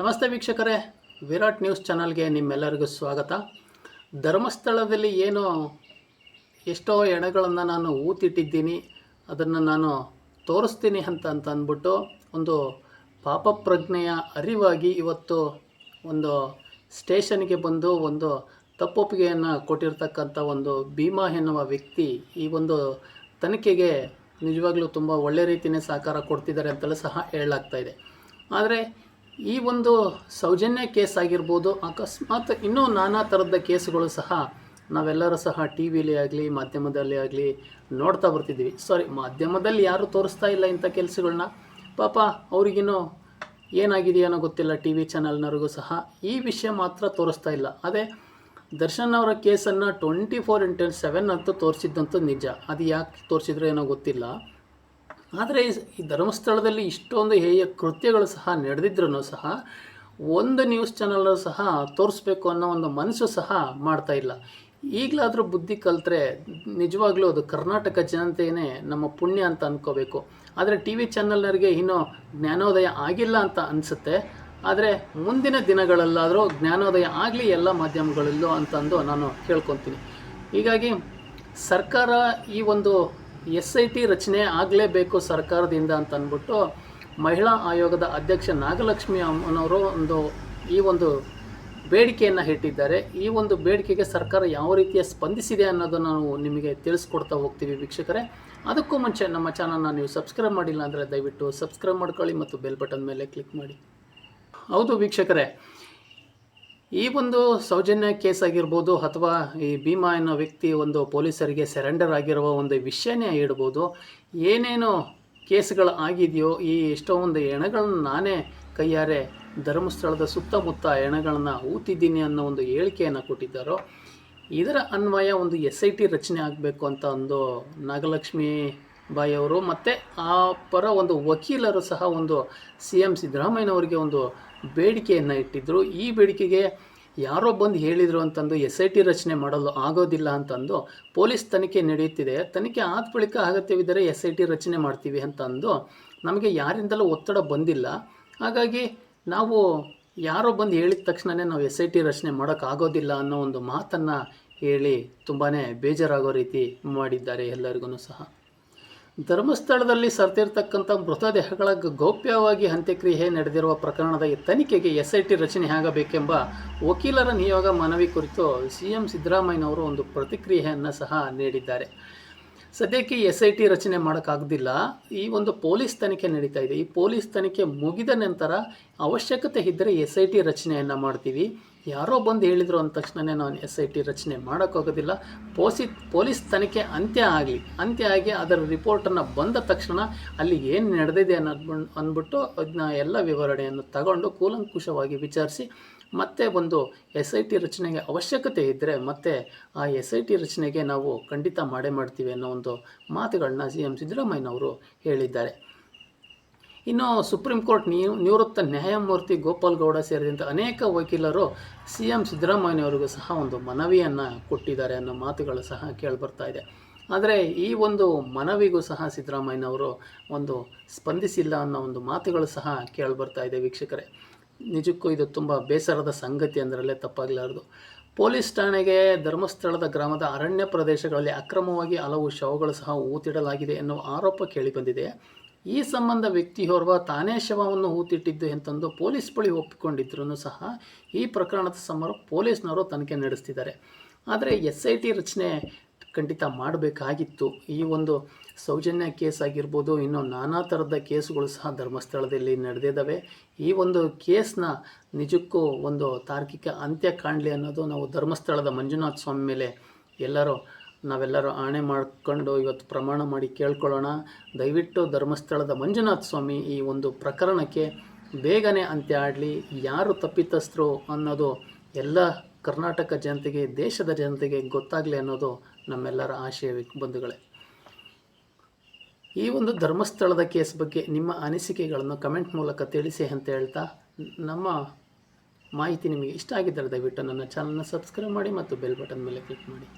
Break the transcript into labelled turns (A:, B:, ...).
A: ನಮಸ್ತೆ ವೀಕ್ಷಕರೇ, ವಿರಾಟ್ ನ್ಯೂಸ್ ಚಾನಲ್ಗೆ ನಿಮ್ಮೆಲ್ಲರಿಗೂ ಸ್ವಾಗತ. ಧರ್ಮಸ್ಥಳದಲ್ಲಿ ಏನು ಎಷ್ಟೋ ಎಣಗಳನ್ನು ನಾನು ಊತಿಟ್ಟಿದ್ದೀನಿ, ಅದನ್ನು ನಾನು ತೋರಿಸ್ತೀನಿ ಅಂತ ಅಂತ ಅಂದ್ಬಿಟ್ಟು ಒಂದು ಪಾಪ ಪ್ರಜ್ಞೆಯ ಅರಿವಾಗಿ ಇವತ್ತು ಒಂದು ಸ್ಟೇಷನ್ಗೆ ಬಂದು ಒಂದು ತಪ್ಪೊಪ್ಪಿಗೆಯನ್ನು ಕೊಟ್ಟಿರ್ತಕ್ಕಂಥ ಒಂದು ಭೀಮಾ ಎನ್ನುವ ವ್ಯಕ್ತಿ ಈ ಒಂದು ತನಿಖೆಗೆ ನಿಜವಾಗ್ಲೂ ತುಂಬ ಒಳ್ಳೆ ರೀತಿಯೇ ಸಹಕಾರ ಕೊಡ್ತಿದ್ದಾರೆ ಅಂತಲೂ ಸಹ ಹೇಳಲಾಗ್ತಾ ಇದೆ. ಆದರೆ ಈ ಒಂದು ಸೌಜನ್ಯ ಕೇಸ್ ಆಗಿರ್ಬೋದು, ಅಕಸ್ಮಾತ್ ಇನ್ನೂ ನಾನಾ ಥರದ ಕೇಸುಗಳು ಸಹ ನಾವೆಲ್ಲರೂ ಸಹ ಟಿ ವಿಲಿ ಆಗಲಿ, ಮಾಧ್ಯಮದಲ್ಲಿ ಆಗಲಿ ನೋಡ್ತಾ ಬರ್ತಿದ್ದೀವಿ. ಸಾರಿ ಮಾಧ್ಯಮದಲ್ಲಿ ಯಾರೂ ತೋರಿಸ್ತಾ ಇಲ್ಲ ಇಂಥ ಕೆಲಸಗಳನ್ನ ಪಾಪ ಅವ್ರಿಗಿನ್ನೂ ಏನಾಗಿದೆಯೋ ಗೊತ್ತಿಲ್ಲ ಟಿ ವಿ ಚಾನಲ್ನವ್ರಿಗೂ ಸಹ. ಈ ವಿಷಯ ಮಾತ್ರ ತೋರಿಸ್ತಾ ಇಲ್ಲ. ಅದೇ ದರ್ಶನ್ ಅವರ ಕೇಸನ್ನು ಟ್ವೆಂಟಿ ಫೋರ್ ಇಂಟು ಸೆವೆನ್ ಅಂತೂ ತೋರಿಸಿದ್ದಂತೂ ನಿಜ. ಅದು ಯಾಕೆ ತೋರಿಸಿದ್ರು ಏನೋ ಗೊತ್ತಿಲ್ಲ. ಆದರೆ ಈ- ಧರ್ಮಸ್ಥಳದಲ್ಲಿ ಇಷ್ಟೊಂದು ಹೇಯ ಕೃತ್ಯಗಳು ಸಹ ನಡೆದಿದ್ರೂ ಸಹ ಒಂದು ನ್ಯೂಸ್ ಚಾನಲ್ ಸಹ ತೋರಿಸ್ಬೇಕು ಅನ್ನೋ ಒಂದು ಮನಸ್ಸು ಸಹ ಮಾಡ್ತಾ ಇಲ್ಲ. ಈಗಲಾದರೂ ಬುದ್ಧಿ ಕಲ್ತ್ರೆ ನಿಜವಾಗ್ಲೂ ಅದು ಕರ್ನಾಟಕ ಜನತೆಯೇ ನಮ್ಮ ಪುಣ್ಯ ಅಂತ ಅಂದ್ಕೋಬೇಕು ಆದರೆ ಟಿ ವಿ ಚಾನಲ್ನವರಿಗೆ ಇನ್ನೂ ಜ್ಞಾನೋದಯ ಆಗಿಲ್ಲ ಅಂತ ಅನಿಸುತ್ತೆ. ಆದರೆ ಮುಂದಿನ ದಿನಗಳಲ್ಲಾದರೂ ಜ್ಞಾನೋದಯ ಆಗಲಿ ಎಲ್ಲ ಮಾಧ್ಯಮಗಳಲ್ಲೂ ಅಂತಂದು ನಾನು ಕೇಳ್ಕೊತೀನಿ ಹೀಗಾಗಿ ಸರ್ಕಾರ ಈ ಒಂದು ಎಸ್ ಐ ಟಿ ರಚನೆ ಆಗಲೇಬೇಕು ಸರ್ಕಾರದಿಂದ ಅಂತ ಅಂದ್ಬಿಟ್ಟು ಮಹಿಳಾ ಆಯೋಗದ ಅಧ್ಯಕ್ಷ ನಾಗಲಕ್ಷ್ಮಿ ಅಮ್ಮನವರು ಒಂದು ಈ ಒಂದು ಬೇಡಿಕೆಯನ್ನು ಇಟ್ಟಿದ್ದಾರೆ. ಈ ಒಂದು ಬೇಡಿಕೆಗೆ ಸರ್ಕಾರ ಯಾವ ರೀತಿಯ ಸ್ಪಂದಿಸಿದೆ ಅನ್ನೋದನ್ನು ನಾವು ನಿಮಗೆ ತಿಳಿಸ್ಕೊಡ್ತಾ ಹೋಗ್ತೀವಿ ವೀಕ್ಷಕರೇ. ಅದಕ್ಕೂ ಮುಂಚೆ ನಮ್ಮ ಚಾನಲ್ನ ನೀವು ಸಬ್ಸ್ಕ್ರೈಬ್ ಮಾಡಿಲ್ಲ ಅಂದರೆ ದಯವಿಟ್ಟು ಸಬ್ಸ್ಕ್ರೈಬ್ ಮಾಡ್ಕೊಳ್ಳಿ ಮತ್ತು ಬೆಲ್ ಬಟನ್ ಮೇಲೆ ಕ್ಲಿಕ್ ಮಾಡಿ. ಹೌದು ವೀಕ್ಷಕರೇ ಈ ಒಂದು ಸೌಜನ್ಯ ಕೇಸ್ ಆಗಿರ್ಬೋದು ಅಥವಾ ಈ ಭೀಮಾ ಅನ್ನೋ ವ್ಯಕ್ತಿ ಒಂದು ಪೊಲೀಸರಿಗೆ ಸರೆಂಡರ್ ಆಗಿರುವ ಒಂದು ವಿಷಯನೇ ಇಡ್ಬೋದು ಏನೇನು ಕೇಸ್ಗಳು ಆಗಿದೆಯೋ ಈ ಎಷ್ಟೋ ಒಂದು ಎಣಗಳನ್ನು ನಾನೇ ಕೈಯಾರೆ ಧರ್ಮಸ್ಥಳದ ಸುತ್ತಮುತ್ತ ಎಣಗಳನ್ನು ಊತಿದ್ದೀನಿ ಅನ್ನೋ ಒಂದು ಹೇಳಿಕೆಯನ್ನು ಕೊಟ್ಟಿದ್ದಾರೋ, ಇದರ ಅನ್ವಯ ಒಂದು ಎಸ್ ಐ ಟಿ ರಚನೆ ಆಗಬೇಕು ಅಂತ ಒಂದು ನಾಗಲಕ್ಷ್ಮಿ ಬಾಯಿ ಅವರು, ಮತ್ತು ಆ ಪರ ಒಂದು ವಕೀಲರು ಸಹ ಒಂದು ಸಿ ಎಂ ಸಿದ್ದರಾಮಯ್ಯನವರಿಗೆ ಒಂದು ಬೇಡಿಕೆಯನ್ನು ಇಟ್ಟಿದ್ದರು ಈ ಬೇಡಿಕೆಗೆ ಯಾರೋ ಬಂದು ಹೇಳಿದರು ಅಂತಂದು ಎಸ್ ಐ ಟಿ ರಚನೆ ಮಾಡಲು ಆಗೋದಿಲ್ಲ ಅಂತಂದು ಪೊಲೀಸ್ ತನಿಖೆ ನಡೆಯುತ್ತಿದೆ. ತನಿಖೆ ಆದ ಬಳಿಕ ಅಗತ್ಯವಿದ್ದರೆ ಎಸ್ ಐ ಟಿ ರಚನೆ ಮಾಡ್ತೀವಿ ಅಂತಂದು ನಮಗೆ ಯಾರಿಂದಲೂ ಒತ್ತಡ ಬಂದಿಲ್ಲ. ಹಾಗಾಗಿ ನಾವು ಯಾರೋ ಬಂದು ಹೇಳಿದ ತಕ್ಷಣವೇ ನಾವು ಎಸ್ ಐ ಟಿ ರಚನೆ ಮಾಡೋಕ್ಕಾಗೋದಿಲ್ಲ ಅನ್ನೋ ಒಂದು ಮಾತನ್ನು ಹೇಳಿ ತುಂಬಾ ಬೇಜಾರಾಗೋ ರೀತಿ ಮಾಡಿದ್ದಾರೆ ಎಲ್ಲರಿಗೂ ಸಹ. ಧರ್ಮಸ್ಥಳದಲ್ಲಿ ಸರ್ತಿರ್ತಕ್ಕಂಥ ಮೃತದೇಹಗಳ ಗೌಪ್ಯವಾಗಿ ಅಂತ್ಯಕ್ರಿಯೆ ನಡೆದಿರುವ ಪ್ರಕರಣದ ತನಿಖೆಗೆ ಎಸ್ ಐ ಟಿ ರಚನೆ ಆಗಬೇಕೆಂಬ ವಕೀಲರ ನಿಯೋಗ ಮನವಿ ಕುರಿತು ಸಿ ಎಂ ಸಿದ್ದರಾಮಯ್ಯನವರು ಒಂದು ಪ್ರತಿಕ್ರಿಯೆಯನ್ನು ಸಹ ನೀಡಿದ್ದಾರೆ. ಸದ್ಯಕ್ಕೆ ಎಸ್ ಐ ಟಿ ರಚನೆ ಮಾಡೋಕ್ಕಾಗದಿಲ್ಲ. ಈ ಒಂದು ಪೊಲೀಸ್ ತನಿಖೆ ನಡೀತಾ ಇದೆ. ಈ ಪೊಲೀಸ್ ತನಿಖೆ ಮುಗಿದ ನಂತರ ಅವಶ್ಯಕತೆ ಇದ್ದರೆ ಎಸ್ ಐ ಟಿ ರಚನೆಯನ್ನು ಮಾಡ್ತೀವಿ. ಯಾರೋ ಬಂದು ಹೇಳಿದರು ಅಂದ ತಕ್ಷಣವೇ ನಾನು ಎಸ್ ಐ ಟಿ ರಚನೆ ಮಾಡೋಕ್ಕಾಗೋದಿಲ್ಲ. ಪೋಸಿ, ಪೊಲೀಸ್ ತನಿಖೆ ಅಂತ್ಯ ಆಗಲಿ, ಅಂತ್ಯ ಆಗಿ ಅದರ ರಿಪೋರ್ಟನ್ನು ಬಂದ ತಕ್ಷಣ ಅಲ್ಲಿ ಏನು ನಡೆದಿದೆ ಅನ್ನೋದು ಅಂದ್ಬಿಟ್ಟು ಅದನ್ನ ಎಲ್ಲ ವಿವರಣೆಯನ್ನು ತಗೊಂಡು ಕೂಲಂಕುಷವಾಗಿ ವಿಚಾರಿಸಿ, ಮತ್ತೆ ಒಂದು ಎಸ್ ಐ ಟಿ ರಚನೆಗೆ ಅವಶ್ಯಕತೆ ಇದ್ದರೆ ಮತ್ತೆ ಆ ಎಸ್ ಐ ಟಿ ರಚನೆಗೆ ನಾವು ಖಂಡಿತ ಮಾಡೇ ಮಾಡ್ತೀವಿ ಅನ್ನೋ ಒಂದು ಮಾತುಗಳನ್ನ ಸಿ ಎಂ ಸಿದ್ದರಾಮಯ್ಯನವರು ಹೇಳಿದ್ದಾರೆ. ಇನ್ನು ಸುಪ್ರೀಂ ಕೋರ್ಟ್ ನಿವ್ ನಿವೃತ್ತ ನ್ಯಾಯಮೂರ್ತಿ ಗೋಪಾಲ್ ಗೌಡ ಸೇರಿದಂತೆ ಅನೇಕ ವಕೀಲರು ಸಿ ಎಂ ಸಿದ್ದರಾಮಯ್ಯನವರಿಗೂ ಸಹ ಒಂದು ಮನವಿಯನ್ನು ಕೊಟ್ಟಿದ್ದಾರೆ ಅನ್ನೋ ಮಾತುಗಳು ಸಹ ಕೇಳಿಬರ್ತಾ ಇದೆ. ಆದರೆ ಈ ಒಂದು ಮನವಿಗೂ ಸಹ ಸಿದ್ದರಾಮಯ್ಯನವರು ಒಂದು ಸ್ಪಂದಿಸಿಲ್ಲ ಅನ್ನೋ ಒಂದು ಮಾತುಗಳು ಸಹ ಕೇಳಿಬರ್ತಾ ಇದೆ ವೀಕ್ಷಕರೇ. ನಿಜಕ್ಕೂ ಇದು ತುಂಬ ಬೇಸರದ ಸಂಗತಿ ಅಂದರಲ್ಲೇ ತಪ್ಪಾಗಲಾರದು ಪೊಲೀಸ್ ಠಾಣೆಗೆ ಧರ್ಮಸ್ಥಳದ ಗ್ರಾಮದ ಅರಣ್ಯ ಪ್ರದೇಶಗಳಲ್ಲಿ ಅಕ್ರಮವಾಗಿ ಹಲವು ಶವಗಳು ಸಹ ಊತಿಡಲಾಗಿದೆ ಎನ್ನುವ ಆರೋಪ ಕೇಳಿಬಂದಿದೆ ಈ ಸಂಬಂಧ ವ್ಯಕ್ತಿಯೋರ್ವ ತಾನೇ ಶವವನ್ನು ಹೂತಿಟ್ಟಿದ್ದು ಎಂತಂದು ಪೊಲೀಸ್ ಬಳಿ ಒಪ್ಪಿಕೊಂಡಿದ್ರೂ ಸಹ ಈ ಪ್ರಕರಣದ ಸಮರ ಪೊಲೀಸ್ನವರು ತನಿಖೆ ನಡೆಸ್ತಿದ್ದಾರೆ. ಆದರೆ ಎಸ್ ಐ ಟಿ ರಚನೆ ಖಂಡಿತ ಮಾಡಬೇಕಾಗಿತ್ತು. ಈ ಒಂದು ಸೌಜನ್ಯ ಕೇಸ್ ಆಗಿರ್ಬೋದು, ಇನ್ನು ನಾನಾ ಥರದ ಕೇಸುಗಳು ಸಹ ಧರ್ಮಸ್ಥಳದಲ್ಲಿ ನಡೆದಿದ್ದಾವೆ. ಈ ಒಂದು ಕೇಸ್ನ ನಿಜಕ್ಕೂ ಒಂದು ತಾರ್ಕಿಕ ಅಂತ್ಯ ಕಾಣಲಿ ಅನ್ನೋದು ನಾವು ಧರ್ಮಸ್ಥಳದ ಮಂಜುನಾಥ ಸ್ವಾಮಿ ಮೇಲೆ ಎಲ್ಲರೂ ನಾವೆಲ್ಲರೂ ಆಣೆ ಮಾಡಿಕೊಂಡು ಇವತ್ತು ಪ್ರಮಾಣ ಮಾಡಿ ಕೇಳ್ಕೊಳ್ಳೋಣ. ದಯವಿಟ್ಟು ಧರ್ಮಸ್ಥಳದ ಮಂಜುನಾಥ ಸ್ವಾಮಿ ಈ ಒಂದು ಪ್ರಕರಣಕ್ಕೆ ಬೇಗನೆ ಅಂತ್ಯ ಆಡಲಿ ಯಾರು ತಪ್ಪಿತಸ್ಥರು ಅನ್ನೋದು ಎಲ್ಲ ಕರ್ನಾಟಕ ಜನತೆಗೆ, ದೇಶದ ಜನತೆಗೆ ಗೊತ್ತಾಗಲಿ ಅನ್ನೋದು ನಮ್ಮೆಲ್ಲರ ಆಶಯ ಬಂಧುಗಳೇ. ಈ ಒಂದು ಧರ್ಮಸ್ಥಳದ ಕೇಸ್ ಬಗ್ಗೆ ನಿಮ್ಮ ಅನಿಸಿಕೆಗಳನ್ನು ಕಮೆಂಟ್ ಮೂಲಕ ತಿಳಿಸಿ ಅಂತ ಹೇಳ್ತಾ ನಮ್ಮ ಮಾಹಿತಿ ನಿಮಗೆ ಇಷ್ಟ ಆಗಿದ್ದರೆ ದಯವಿಟ್ಟು ನನ್ನ ಚಾನಲ್ನ ಸಬ್ಸ್ಕ್ರೈಬ್ ಮಾಡಿ ಮತ್ತು ಬೆಲ್ ಬಟನ್ ಮೇಲೆ ಕ್ಲಿಕ್ ಮಾಡಿ.